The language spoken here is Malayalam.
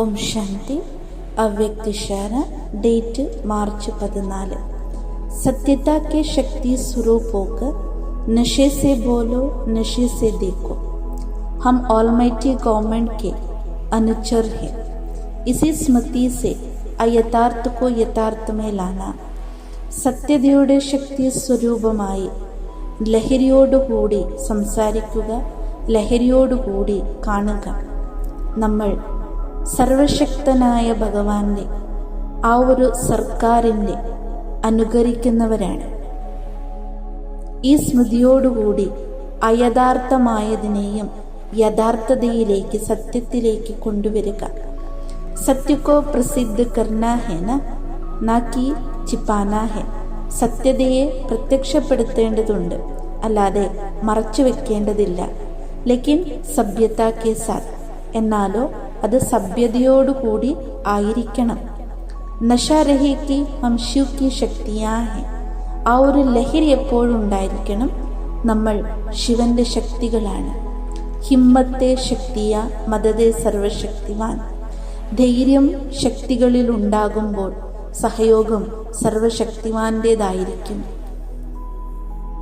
ഓം ശാന്തി അവ്യക്തിശാര ഡേറ്റ് മാർച്ച് പതിനാല് सत्यता के शक्ति स्वरूप होकर नशे से बोलो नशे से देखो हम ऑलमाइटी गवर्नमेंट के अनुचर हैं इसी स्मृति से अयथार्थ को यथार्थ में लाना സത്യതയുടെ ശക്തി സ്വരൂപമായി ലഹരിയോടുകൂടി സംസാരിക്കുക ലഹരിയോടുകൂടി കാണുക നമ്മൾ സർവശക്തനായ ഭഗവാന്റെ ആ ഒരു സർക്കാരിന്റെ അനുകരിക്കുന്നവരാണ്. ഈ സ്മൃതിയോടുകൂടി അയഥാർത്ഥമായതിനെയും യഥാർത്ഥതയിലേക്ക് സത്യത്തിലേക്ക് കൊണ്ടുവരിക. സത്യക്കോ പ്രസിദ്ധ കർണാഹേന നാക്കി ചിപ്പാനാഹെ സത്യതയെ പ്രത്യക്ഷപ്പെടുത്തേണ്ടതുണ്ട്. അല്ലാതെ മറച്ചു വെക്കേണ്ടതില്ല ലക്കിൻ സഭ്യത കെ സാത്ത് എന്നാലോ അത് സഭ്യതയോടുകൂടി ആയിരിക്കണം. നശ രഹിക്ക് ഹം ശിവ് കി ശക്തിയാ ഹെ ആ ഒരു ലഹരി എപ്പോഴും ഉണ്ടായിരിക്കണം. നമ്മൾ ശിവന്റെ ശക്തികളാണ്. ഹിമ്മത്തെ ശക്തിയ മതത്തെ സർവശക്തിവാൻ. ധൈര്യം ശക്തികളിൽ ഉണ്ടാകുമ്പോൾ സഹയോഗം സർവശക്തിവാന്റേതായിരിക്കും.